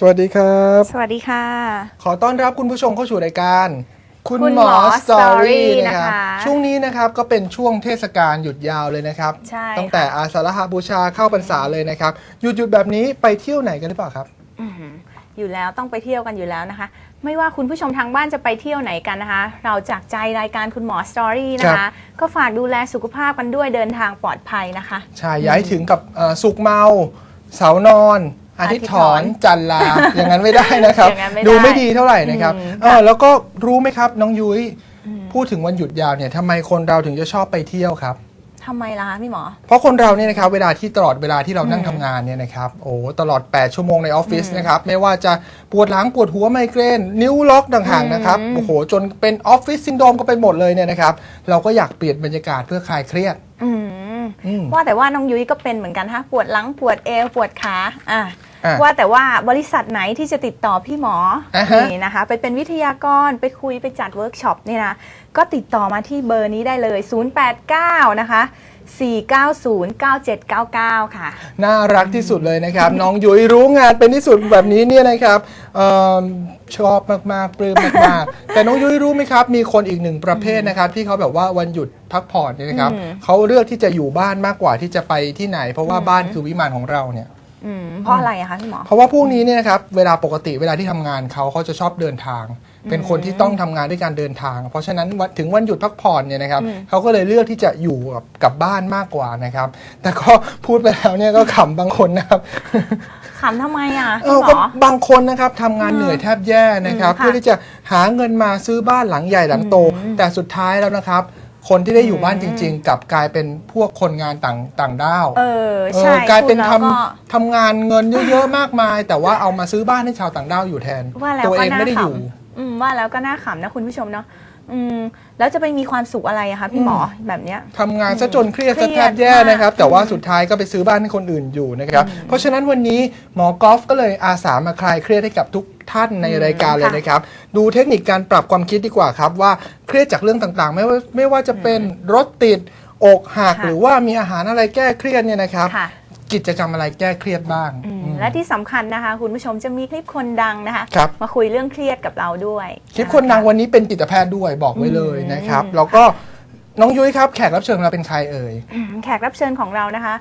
สวัสดีครับ สวัสดีค่ะ ขอต้อนรับคุณผู้ชมเข้าสู่รายการ คุณคุณหหมมออสตอรี่ Story นะครับนะคะช่วงนี้นะครับก็เป็นช่วงเทศกาลหยุดยาวเลยนะครับ ใช่ตั้งแต่อาสาฬหบูชาเข้าพรรษาเลยนะครับ หยุดหยุดๆแบบนี้ไปเที่ยวไหนกันหรือเปล่าครับ อื้อหืออยู่แล้วต้องไปเที่ยวกันอยู่แล้วนะคะ ไม่ว่าคุณผู้ชมทางบ้านจะไปเที่ยวไหนกันนะคะ เราจากใจรายการคุณหมอสตอรี่นะครัคะ บ ก็ฝากดูแลสุขภาพกันด้วยเดินทางปลอดภัยนะคะ ใช่ย้ายถึงกับเอ่อสุกเมา เสานอน อาทิตย์ถอนจันลา อย่างนั้นไม่ได้นะครับ อย่างนั้นไม่ได้ดูไม่ดีเท่าไหร่นะครับอืมเออแล้วก็รู้ไหมครับน้องยุ้ยพูดถึงวันหยุดยาวเนี่ยทำไมคนเราถึงจะชอบไปเที่ยวครับ ทำไมล่ะคะพี่หมอ เพราะคนเราเนี่ยนะครับเวลาที่ตลอดเวลาที่เรานั่งทำงานเนี่ยนะครับโอ้ตลอด 8 ชั่วโมงในออฟฟิศนะครับไม่ว่าจะปวดหลังปวดหัวไมเกรน นิ้วล็อกต่างๆนะครับอืม โอ้โหจนเป็นออฟฟิศซินโดรมก็ไปหมดเลยเนี่ยนะครับเราก็อยากเปลี่ยนบรรยากาศเพื่อคลายเครียดอืมอืม ว่าแต่ว่าน้องยุ้ยก็เป็นเหมือนกันฮะปวดหลังปวดเอวปวดขาอะอะ ว่าแต่ว่าบริษัทไหนที่จะติดต่อพี่หมออ่าฮะนี่นะคะ ไปเป็นวิทยากรไปคุยไปจัดเวิร์กช็อปเนี่ยนะก็ติดต่อมาที่เบอร์นี้ได้เลย 089 นะคะ4909799 ค่ะ น่ารักที่สุดเลยนะครับ น้องยุ้ยรู้งานเป็นที่สุดแบบนี้เนี่ยนะครับเอิ่มชอบมากๆปลื้มมากๆ แต่น้องยุ้ยรู้ไหมครับ มีคนอีกหนึ่งประเภทนะครับ ที่เขาแบบว่าวันหยุดพักผ่อนเนี่ยนะครับอืมเขาเลือกที่จะอยู่บ้านมากกว่าที่จะไปที่ไหน เพราะว่าบ้านคือวิมานของเราเนี่ยอืมเพ ราะอะไรอะคะพี่หมอ เพราะว่าพวกนี้เนี่ยนะครับเวลาปกติเวลาที่ทำงานเขาเขาจะชอบเดินทาง เป็นคนที่ต้องทำงานด้วยการเดินทาง เพราะฉะนั้นวันถึงวันหยุดพักผ่อนเนี่ยนะครับอืมเขาก็เลยเลือกที่จะอยู่กับกับบ้านมากกว่านะครับ แต่ก็พูดไปแล้วเนี่ยก็ขำบางคนนะครับ ขำทำไมอะเอพี่อหมก็อ บางคนนะครับทำงานเหนื่อยแทบแย่นะครับ อืมค่ะเพื่อที่จะหาเงินมาซื้อบ้านหลังใหญ่หลังโตอืมแต่สุดท้ายแล้วนะครับ คนที่ได้อยู่บ้านอืจมริง ๆกลับกลายเป็นพวกคนงานต่างต่างด้าวเออเอใช่อกลายเป็นพูดทำแล้วก็ทำงานเงินเยอะๆมากมาย แต่ว่าเอามาซื้อบ้านให้ชาวต่างด้าวอยู่แทน ว่าแล้วตัวก็เองน่าไม่ได้ขอยู่ำอืมว่าแล้วก็น่าขำนะคุณผู้ชมเนาะ อืมแล้วจะไปมีความสุขอะไรอะคะพี่หมอแบบเนี้ย ทำงานซะจนเครียดเครีซะยดแทบแย่มากนะครับ แต่ว่าสุดท้ายก็ไปซื้อบ้านให้คนอื่นอยู่นะครับ เพราะฉะนั้นวันนี้หมอกอล์ฟก็เลยอาสามาคลายเครียดให้กับทุกท่านในรายการเลยนะครับ ดูเทคนิคการปรับความคิดดีกว่าครับ ว่าเครียดจากเรื่องต่างๆ ไม่ว่าไม่ว่าจะเป็นรถติดอกหักค่ะ หรือว่ามีอาหารอะไรแก้เครียดเนี่ยนะครับ ค่ะ กิจกรรมอะไรแก้เครียดบ้าง อืมอืม และที่สำคัญนะคะ คุณผู้ชมจะมีคลิปคนดังนะคะ ครับ มาคุยเรื่องเครียดกับเราด้วยคลิปคนดังวันนี้เป็นจิตแพทย์ด้วยบอกไว้เลยนะครับอืมแล้วก็น้องยุ้ยครับแขกรับเชิญของเราเป็นใครเอ่ย อืมแขกรับเชิญของเรานะคะ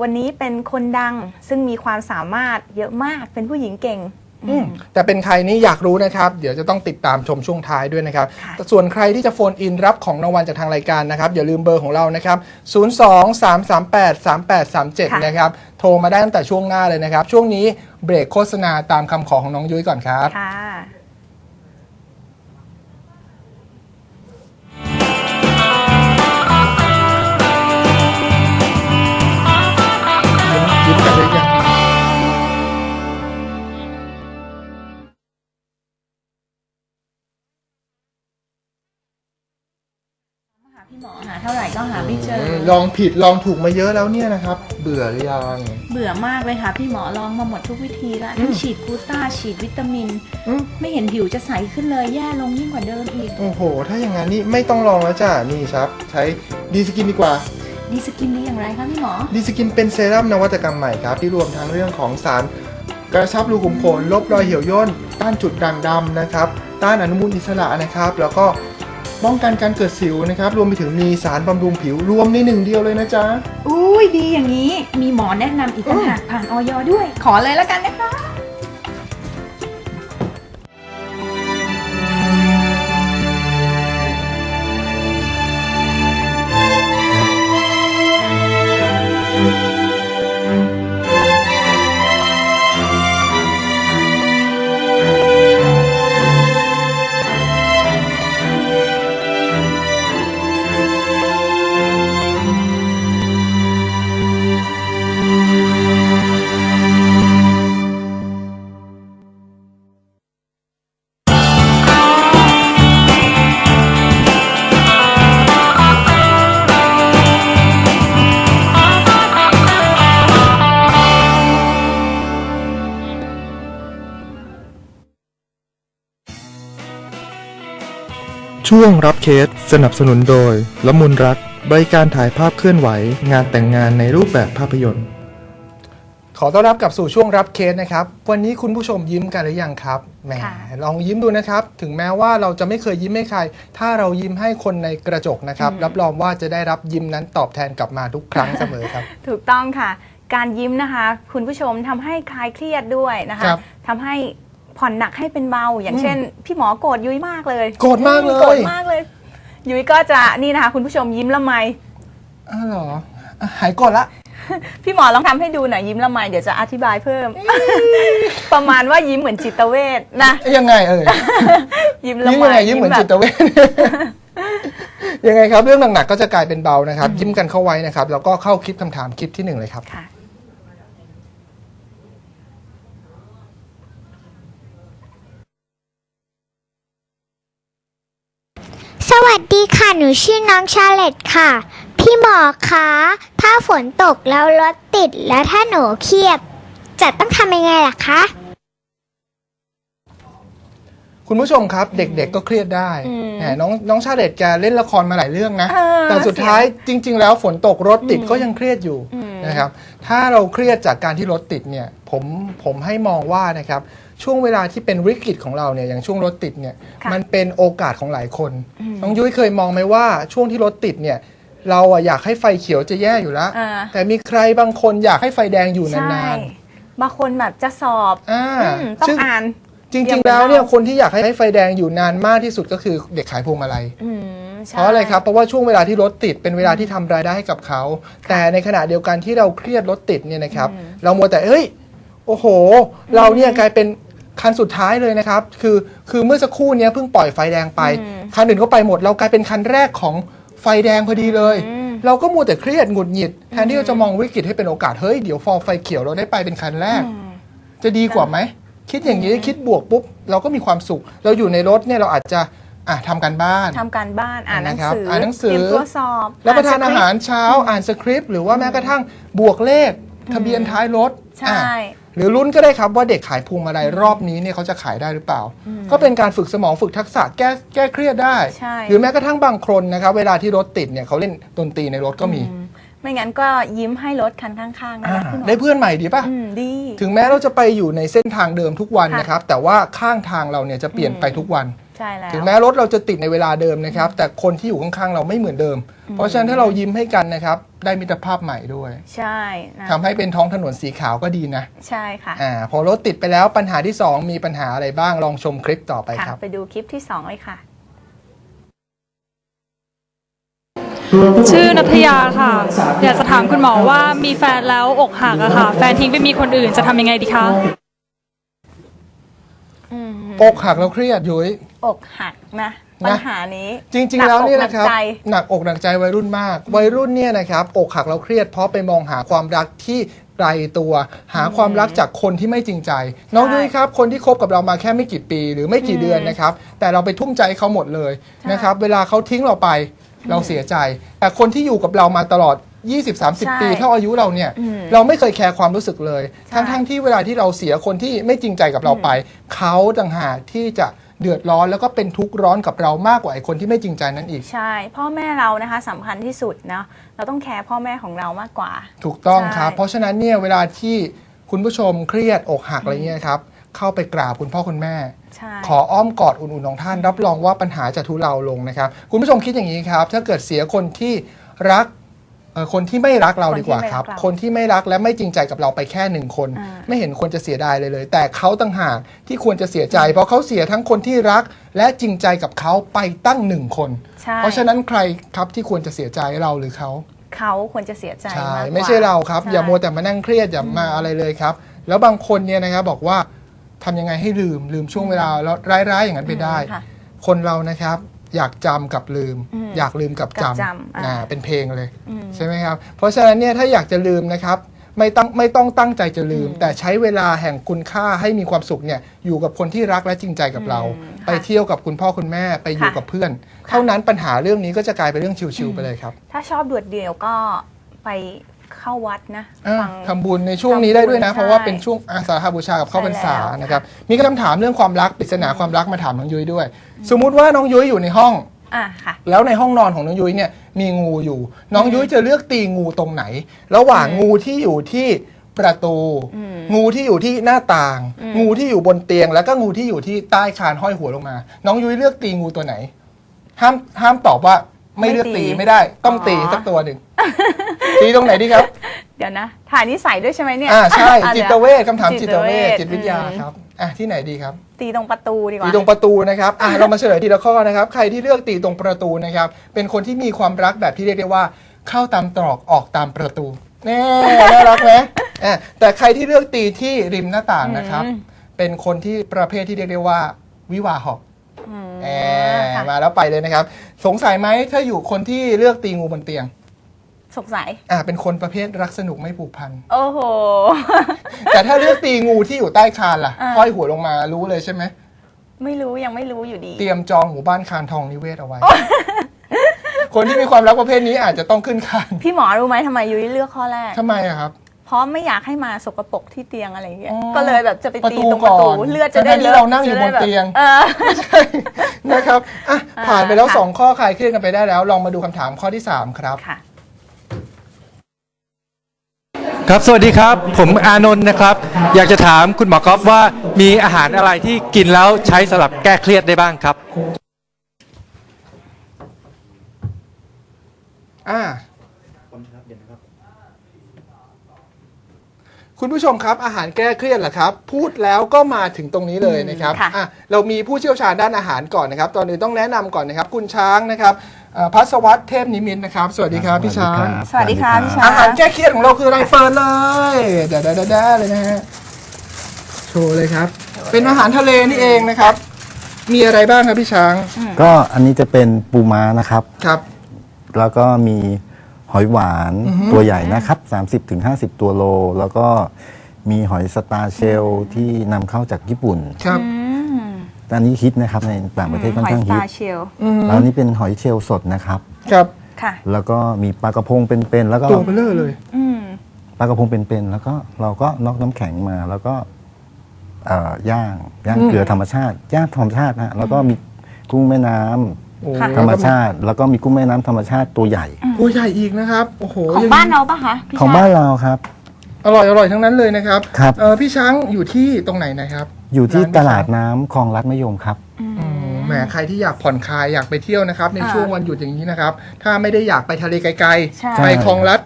วันนี้เป็นคนดังซึ่งมีความสามารถเยอะมากเป็นผู้หญิงเก่ง อืมแต่เป็นใครนี่อยากรู้นะครับ เดี๋ยวจะต้องติดตามชมช่วงท้ายด้วยนะครับค่ะแต่ส่วนใครที่จะโฟนอินรับของรางวัลจากทางรายการนะครับ อย่าลืมเบอร์ของเรานะครับ 0 2 3 3 8 3 8 3 7 นะครับ โทรมาได้ตั้งแต่ช่วงหน้าเลยนะครับ ช่วงนี้เบรกโฆษณาตามคำขอของน้องยุ้ยก่อนครับค่ะ พี่หมอหาเท่าไหร่ก็หาไม่เจอ ลองผิดลองถูกมาเยอะแล้วเนี่ยนะครับ เบื่อหรือยังเบื่อมากเลยค่ะ พี่หมอลองมาหมดทุกวิธีละทั้งฉีดกลูต้าฉีดวิตามิน อืมไม่เห็นผิวจะใสขึ้นเลยแย่ลงยิ่งกว่าเดิมอีก โอ้โห ถ้าอย่างนั้นนี่ไม่ต้องลองแล้วจ้ะนี่ครับ ใช้ดีสกินดีกว่า ดีสกินนี้อย่างไรคะพี่หมอ ดีสกินเป็นเซรั่มนวัตกรรมใหม่ครับ ที่รวมทั้งเรื่องของสาร กระชับรูขุมขนลบรอยเหี่ยวย่น ต้านจุดด่างดำนะครับ ต้านอนุมูลอิสระนะครับ แล้วก็ ป้องกันการเกิดสิวนะครับ รวมไปถึงมีสารบำรุงผิวรวมในหนึ่งเดียวเลยนะจ๊ะ อุ้ยดีอย่างนี้ มีหมอแนะนำอีกต่างหากผ่านออยด้วย ขอเลยแล้วกันนะคะ ช่วงรับเคสสนับสนุนโดยละมุนรัก บริการถ่ายภาพเคลื่อนไหว งานแต่งงานในรูปแบบภาพยนตร์ ขอต้อนรับกลับสู่ช่วงรับเคสนะครับ วันนี้คุณผู้ชมยิ้มกันหรือยังครับแหมค่ะลองยิ้มดูนะครับ ถึงแม้ว่าเราจะไม่เคยยิ้มให้ใคร ถ้าเรายิ้มให้คนในกระจกนะครับ รับรองว่าจะได้รับยิ้มนั้นตอบแทนกลับมาทุกครั้งเสมอครับ ถูกต้องค่ะ การยิ้มนะคะ คุณผู้ชมทำให้คลายเครียดด้วยนะคะครับ ทำให้ ผ่อนหนักให้เป็นเบา อย่างเช่น พี่หมอโกรธยุ้ยมากเลยโกรธมากเลย โกรธมากเลย ยุ้ยก็จะนี่นะคะ คุณผู้ชมยิ้มละไมอ้าวเหรออะหายโกรธละ พี่หมอลองทำให้ดูหน่อยยิ้มละไมเดี๋ยวจะอธิบายเพิ่ม ประมาณว่ายิ้มเหมือนจิตเวชนะยังไงเอ่ย ยิ้มละยิ้มไมยังไงยิ้มเหมือนแบบจิตเวช ยังไงครับ เรื่องหนักๆก็จะกลายเป็นเบานะครับ ยิ้มกันเข้าไว้นะครับ แล้วก็เข้าคลิปคำถามคลิปที่หนึ่งเลยครับ ค่ะ ส วัสดีค่ะ หนูชื่อน้องชาเลตค่ะ พี่หมอคะ ถ้าฝนตกแล้วรถติดแล้วถ้าหนูเครียดจะต้องทำยังไงล่ะคะ คุณผู้ชมครับ เด็กๆก็เครียดได้อืมแหมน้องน้องชาเลตแกเล่นละครมาหลายเรื่องนะ เออแต่สุดท้ายจริง ๆ แล้วฝนตกรถติดก็ยังเครียดอยู่อืมนะครับ ถ้าเราเครียดจากการที่รถติดเนี่ย ผมผมให้มองว่านะครับ ช่วงเวลาที่เป็นวิกฤตของเราเนี่ยอย่างช่วงรถติดเนี่ยค่ะมันเป็นโอกาสของหลายคนอืมน้องยุ้ยเคยมองไหมว่าช่วงที่รถติดเนี่ยเราอะอยากให้ไฟเขียวจะแย่อยู่แล้ว อ่า แต่มีใครบางคนอยากให้ไฟแดงอยู่นานใช่บางคนแบบจะสอบๆอ่าอืมต้องซึ่งอ่านจเรีริยงงๆ แล้วเนี่ยเป็นเล่าคนที่อยากให้ไฟแดงอยู่นานมากที่สุดก็คือเด็กขายพวงมาลัย อืมใช่ เพราะอะไรครับ เพราะว่าช่วงเวลาที่รถติดเป็นเวลาที่ทำรายได้ให้กับเขา แต่ในขณะเดียวกันที่เราเครียดรถติดเนี่ยนะครับ อืมเรามัวแต่เฮ้ย โอ้โห เราเนี่ยกลายเป็น คันสุดท้ายเลยนะครับ คือคือเมื่อสักครู่เนี้ยเพิ่งปล่อยไฟแดงไปคันอื่นก็ไปหมด เรากลายเป็นคันแรกของไฟแดงพอดีเลย อืม เราก็มัวแต่เครียดหงุดหงิดแทนที่เราจะมองวิกฤตให้เป็นโอกาส เฮ้ย เดี๋ยวฟอไฟเขียวเราได้ไปเป็นคันแรกอืมจะดีกว่าไหม คิดอย่างนี้คิดบวกปุ๊บ เราก็มีความสุข เราอยู่ในรถเนี่ยเราอาจจะอะทำการบ้าน ทำการบ้านอ่านหนังนะครับสืออ่านหนังสือ เตรียมตัวสอบรับประทานสคอาปต์หารเช้าอ่านสคริปต์หรือว่าแม้กระทั่งบวกเลข ทะเบียนท้ายรถใช่ อะ หรือลุ้นก็ได้ครับว่าเด็กขายพวงมาลัยรอบนี้เนี่ยเขาจะขายได้หรือเปล่า ก็เป็นการฝึกสมองฝึกทักษะแก้แก้เครียดได้ ใช่ หรือแม้กระทั่งบางคนนะครับเวลาที่รถติดเนี่ยเขาเล่นดนตรีในรถก็มีอืมไม่งั้นก็ยิ้มให้รถคันข้างๆนะอ่าคะพี่หมอได้เพื่อนใหม่ดีป่ะ อืมดี ถึงแม้เราจะไปอยู่ในเส้นทางเดิมทุกวันค่ะนะครับ แต่ว่าข้างทางเราเนี่ยจะเปลี่ยนไปทุกวัน ใช่แล้วถึงแม้รถเราจะติดในเวลาเดิมนะครับ แต่คนที่อยู่ข้างๆเราไม่เหมือนเดิม เพราะฉะนั้นถ้าเรายิ้มให้กันนะครับ ได้มิตรภาพใหม่ด้วยใช่นะทำให้เป็นท้องถนนสีขาวก็ดีนะใช่ค่ะอ่าพอรถติดไปแล้วปัญหาที่ 2 มีปัญหาอะไรบ้างลองชมคลิปต่อไปค่ะครับ ไปดูคลิปที่สองเลยค่ะ ชื่อนัทยาค่ะ อยากจะถามคุณหมอว่ามีแฟนแล้วอกหักอะค่ะ แฟนทิ้งไปมีคนอื่นจะทำยังไงดีคะ อืมอกหักแล้วเครียดยุ้ย อกหักนะปัญหานี้จริง ๆ แล้วเนี่ยนะครับหกอกหกใจ หนักอกหนักใจวัยรุ่นมาก วัยรุ่นเนี่ยนะครับอกหักแล้วเครียดเพราะไปมองหาความรักที่ไกลตัว หาความรักจากคนที่ไม่จริงใจ น้องยุ้ยครับ คนที่คบกับเรามาแค่ไม่กี่ปี หรือไม่กี่เดือนนะครับ แต่เราไปทุ่มใจเขาหมดเลยนะครับ เวลาเขาทิ้งเราไปเราเสียใจ แต่คนที่อยู่กับเรามาตลอด 20-30 ปีเท่าอายุเราเนี่ย อืม เราไม่เคยแคร์ความรู้สึกเลย ใช่ทั้งๆที่เวลาที่เราเสียคนที่ไม่จริงใจกับเราไป เขาต่างหากที่จะเดือดร้อนแล้วก็เป็นทุกข์ร้อนกับเรามากกว่าไอ้คนที่ไม่จริงใจนั้นอีก ใช่ พ่อแม่เรานะคะสำคัญที่สุดเนาะเราต้องแคร์พ่อแม่ของเรามากกว่า ถูกต้องครับ ใช่ เพราะฉะนั้นเนี่ยเวลาที่คุณผู้ชมเครียดอกหักอะไรเงี้ยครับ เข้าไปกราบคุณพ่อคุณแม่ ใช่ ขออ้อมกอดอุ่นๆของท่าน รับรองว่าปัญหาจะทุเลาลงนะครับ คุณผู้ชมคิดอย่างนี้ครับ ถ้าเกิดเสียคนที่รักเอ่อ คนที่ไม่รักเราดีกว่าครับ คนที่ไม่รักและไม่จริงใจกับเราไปแค่หนึ่งคนอ่าไม่เห็นควรจะเสียดายเลยเลย แต่เขาต่างหากที่ควรจะเสียใจ เพราะเขาเสียทั้งคนที่รักและจริงใจกับเขาไปตั้งหนึ่งคนใช่เพราะฉะนั้นใครครับที่ควรจะเสียใจเราหรือเขาเขาควรจะเสียใจใช่มากกว่าไม่ใช่เราครับใช่อย่ามัวแต่มานั่งเครียดอย่ามาอะไรเลยครับ แล้วบางคนเนี่ยนะครับบอกว่าทำยังไงให้ลืมลืมช่วงเวลาแล้วร้ายๆอย่างนั้นไปได้ค่ะคนเรานะครับ อยากจำกับลืมอืม อยากลืมกับกับจำจำอ่าอ่าเป็นเพลงเลยอืมใช่ไหมครับ เพราะฉะนั้นเนี่ยถ้าอยากจะลืมนะครับไม่ต้องไม่ต้องตั้งใจจะลืม แต่ใช้เวลาแห่งคุณค่าให้มีความสุขเนี่ยอยู่กับคนที่รักและจริงใจกับเราอืมไปเที่ยวกับคุณพ่อคุณแม่ไปอยู่ค่ะกับเพื่อน เท่านั้นปัญหาเรื่องนี้ก็จะกลายเป็นเรื่องชิวๆไปเลยครับ ถ้าชอบดวดเดี่ยวก็ไป เข้าวัดนะอ่าฟัง ทำบุญในช่วงนี้ได้ด้วยนะ ทำบุญเพราะว่าใช่เป็นช่วงอาสาฬหบูชากับเข้าพรรษาใช่แล้ว นะครับ มีคำถามเรื่องความรักปริศนาความรักมาถามน้องยุ้ยด้วย สมมุติว่าน้องยุ้ยอยู่ในห้อง อะค่ะ แล้วในห้องนอนของน้องยุ้ยเนี่ยมีงูอยู่ น้องยุ้ยจะเลือกตีงูตรงไหน ระหว่างงูที่อยู่ที่ปประตู อืมงูที่อยู่ที่หน้าต่าง อืม งูที่อยู่บนเตียง แล้วก็งูที่อยู่ที่ใต้คานห้อยหัวลงมา น้องยุ้ยเลือกตีงูตัวไหน ห้ามห้ามตอบว่า ไม่เลือกตีไม่ได้ ต้องตีสักตัวหนึ่งตีตรงไหนดีครับ เดี๋ยวนะ ถ่ายนิสัยด้วยใช่ไหมเนี่ยอ่าใช่อะจิดี๋ยตเวชคำถามจิตเวชจิจิตตเวชวิทยาอืมครับอะที่ไหนดีครับ ตีตรงประตูดีกว่าตีตรงประตูนะครับอะเรามาเฉลยทีละข้อนะครับ ใครที่เลือกตีตรงประตูนะครับ เป็นคนที่มีความรักแบบที่เรียกได้ว่า เข้าตามตรอกออกตามประตูแน่น่ารักไหมอะแต่ใครที่เลือกตีที่ริมหน้าต่างนะครับอืมเป็นคนที่ประเภทที่เรียกได้ว่าวิวาหอก อืมแอบค่ะมาแล้วไปเลยนะครับ สงสัยไหมถ้าอยู่คนที่เลือกตีงูบนเตียง สงสัย อะเป็นคนประเภทรักสนุกไม่ผูกพัน โอ้โห แต่ถ้าเลือกตีงูที่อยู่ใต้คานล่ะอ่า ห้อยหัวลงมารู้เลยใช่ไหม ไม่รู้ยังไม่รู้อยู่ดี เตรียมจองหมู่บ้านคานทองนิเวศเอาไว้ คนที่มีความรักประเภทนี้อาจจะต้องขึ้นคานพี่หมอรู้ไหมทำไมยุ้ยเลือกข้อแรก ทำไมอะครับ เพราะไม่อยากให้มาสกปรกที่เตียงอะไรอย่างเงี้ย อ๋อก็เลยแบบจะไปประตีตูตรงประตูก่อนเลือดจะได้ทั้งๆที่เรานั่งอยู่บนจะได้แบบเตียงเออใช่นะครับอะอ่าผ่านไปแล้ว ค่ะสองข้อคลายเครียดกันไปได้แล้ว ลองมาดูคำถามข้อที่ 3 ครับ ค่ะ ครับ สวัสดีครับ ผมอานนท์นะครับ อยากจะถามคุณหมอก๊อฟว่ามีอาหารอะไรที่กินแล้วใช้สำหรับแก้เครียดได้บ้างครับ อ่า คุณผู้ชมครับอาหารแก้เครียดเหรอครับพูดแล้วก็มาถึงตรงนี้เลยนะครับค่ะ อะเรามีผู้เชี่ยวชาญด้านอาหารก่อนนะครับ ตอนนี้ต้องแนะนำก่อนนะครับ คุณช้างนะครับเอ่อพัสวัตเทพนิมิตรนะครับ สวัสดีครับพี่ช้าง สวัสดีค่ะพี่ช้างอาหารแก้เครียดของเราคืออะไรเฟิร์นเลยเดี๋ยวๆๆๆเลยนะฮะโชว์เลยครับ เป็นอาหารทะเลนี่เองนะครับ มีอะไรบ้างครับพี่ช้างก็อันนี้จะเป็นปูม้านะครับ ครับ แล้วก็มี หอยหวานตัวใหญ่นะครับ 30-50 ตัวโล แล้วก็มีหอยสตาร์เชลที่นำเข้าจากญี่ปุ่นครับอืมแต่อันนี้ฮิตนะครับในต่างประเทศค่อนข้างหฮิยตสตาร์เชลแล้วอันนี้เป็นหอยเชลล์สดนะครับ ครับ ค่ะ แล้วก็มีปลากระพงเป็นๆแล้วก็ตัวเบลอเลยอืมปลากระพงเป็นๆแล้วก็เราก็นอกน้ำแข็งมาแล้วก็เอ่อย่างย่างอืมเกลือธรรมชาติย่างธรรมชาตินะฮะแล้วก็มีกุ้งแม่น้ำโอ้ค่ะ ธรรมชาติ แล้วก็มีกุ้งแม่น้ำธรรมชาติตัวใหญ่ ตัวใหญ่อีกนะครับ โอ้โหของย่บ้านเราปะคะพี่ของช้างบ้านเราครับ อร่อยอร่อยทั้งนั้นเลยนะครับครับ เออพี่ช้างอยู่ที่ตรงไหนนะครับ อยู่ที่ร้านตลาดน้ำคลองรัดมะยมครับ อืมแหมใครที่อยากผ่อนคลายอยากไปเที่ยวนะครับ ในช่วงวันหยุดอย่างนี้นะครับ ถ้าไม่ได้อยากไปทะเลไกลใช่ ๆ ไปคลองลัด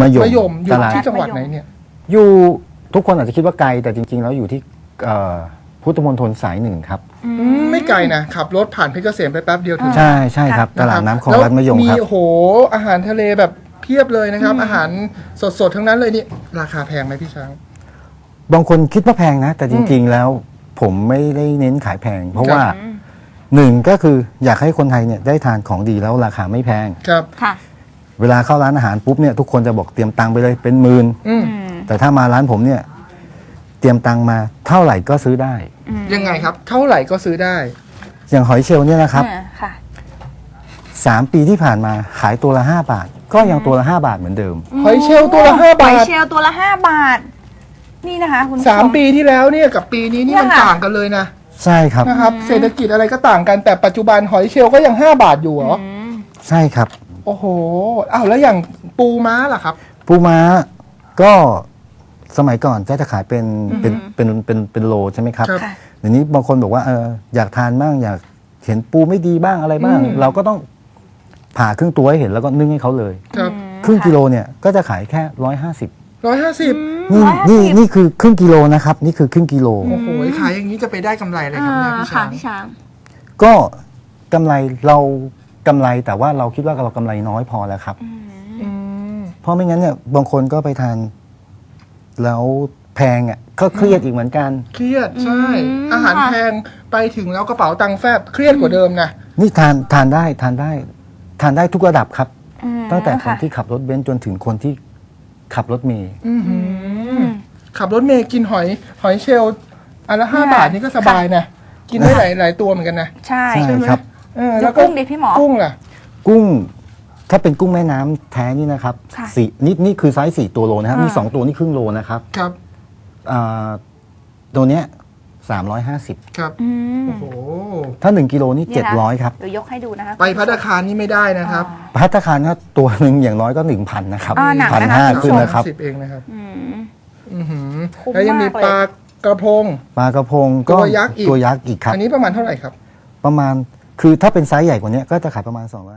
มะยมมะยมอยู่ตลาดที่จังหวัดไหนเนี่ย อยู่ทุกคนอาจจะคิดว่าไกลแต่จริง ๆ แล้วอยู่ที่เอ่อ พุทธมณฑลสายหนึ่งครับอืมไม่ไกลนะ ขับรถผ่านเพชรเกษมไปแป๊บเดียวถึงใช่ใช่ครับ ตลาดน้ำคลองรัดมะยมแล้วครับโอ้โหอาหารทะเลแบบเพียบเลยนะครับ อาหารสดๆ ทั้งนั้นเลยนี่ราคาแพงไหมพี่ช้าง บางคนคิดว่าแพงนะ แต่จริง ๆ แล้วผมไม่ได้เน้นขายแพง เพราะว่าอืมหนึ่งก็คืออยากให้คนไทยเนี่ยได้ทานของดีแล้วราคาไม่แพง ครับค่ะเวลาเข้าร้านอาหารปุ๊บเนี่ยทุกคนจะบอกเตรียมตังค์ไปเลยเป็นหมื่นอืมอืมแต่ถ้ามาร้านผมเนี่ย เตรียมตังค์มาเท่าไหร่ก็ซื้อได้ อืมยังไงครับ เท่าไหร่ก็ซื้อได้ อย่างหอยเชลล์เนี่ยนะครับ อ่าค่ะ สามปีที่ผ่านมาขายตัวละ 5 บาท ก็ยังตัวละ 5 บาทเหมือนเดิม หอยเชลล์ตัวละห้าหบาอยทเชลล์ตัวละห้าบาท นี่นะคะ คุณผู้ช สามปีที่แล้วเนี่ยกับปีนี้นี่เนี่ยมันค่ะ ต่างกันเลยนะใช่ครับ นะครับ เศรษฐกิจอะไรก็ต่างกันแต่ปัจจุบันหอยเชลล์ก็ยัง5บาทอยู่เหรออืมใช่ครับ โอ้โหอ้าวแล้วอย่างปูม้าล่ะครับ ปูม้าก็ สมัยก่อนก็จะขายเป็นเป็นเป็นเป็นเป็นโลใช่ไหมครับครับค่ะเดี๋ยวนี้บางคนบอกว่าเอออยากทานบ้างอยากเห็นปูไม่ดีบ้างอะไรบ้าง อืม เราก็ต้องผ่าครึ่งตัวให้เห็นแล้วก็นึ่งให้เขาเลย ครับครึ่งกิโลเนี่ยก็จะขายแค่ร้อยห้าสิบร้อยห้าสิบนี่150นี่นี่คือครึ่งกิโลนะครับ นี่คือครึ่งกิโล โอ้โหขายอย่างนี้จะไปได้กำไรอะไรครับเนี่ยพี่ค่ะช้าง พี่ช้าง ก็กำไรเรากำไรแต่ว่าเราคิดว่าเรากำไรน้อยพอแล้วครับอืมเพราะไม่งั้นเนี่ยบางคนก็ไปทาน แล้วแพงอะก็เครียดอีกเหมือนกัน เครียดใช่ อืมอาหารค่ะแพงไปถึงแล้วกระเป๋าตังค์แฟบเครียดกว่าเดิมนะ นี่ทานทานได้ทานได้ ทานได้ทุกระดับครับ อืมตั้งแต่คนค่ะที่ขับรถเบนซ์จนถึงคนที่ขับรถเมย์อื้อหืออืม ขับรถเมย์กินหอย หอยเชลล์อันละห้าค่ะ บาทนี่ก็สบายนะ กินได้หลายหลายตัวเหมือนกันนะใช่ใช่ใช่ไหมครับ เออแล้แล้ววกุ้งดิพี่หมอ กุ้งล่ะ กุ้ง ถ้าเป็นกุ้งแม่น้ำแท้นี่นะครับค่ะสี่นี่นี่คือไซส์สี่ตัวโลนะครับอ่ามี มีสองตัวนี่ครึ่งโลนะครับครับอ่าตัวเนี้ยสามร้อยห้าสิบครับอืมโอ้โหถ้าหนึ่งกิโลนี่นี่เจ็ดนะร้อยครับเดี๋ยวยกให้ดูนะคะไปพัตตาคารนี่ไม่ได้นะครับพัตตาคารก็ตัวหนึ่งอย่างน้อยก็หนึ่งพันนะครับอ่าหนักพันนะคะห้าคุณผู้ชม ขึ้นนะครับสิบเองนะครับอืม อื้อหือคุ้มแล้วยังมีมากเลย ปลากระพง ปลากระพงก็ตัวยักษ์อีก ตัวยักษ์อีกครับ อันนี้ประมาณเท่าไหร่ครับ ประมาณคือถ้าเป็นไซส์ใหญ่กว่านี้ก็จะขายประมาณ2 0 0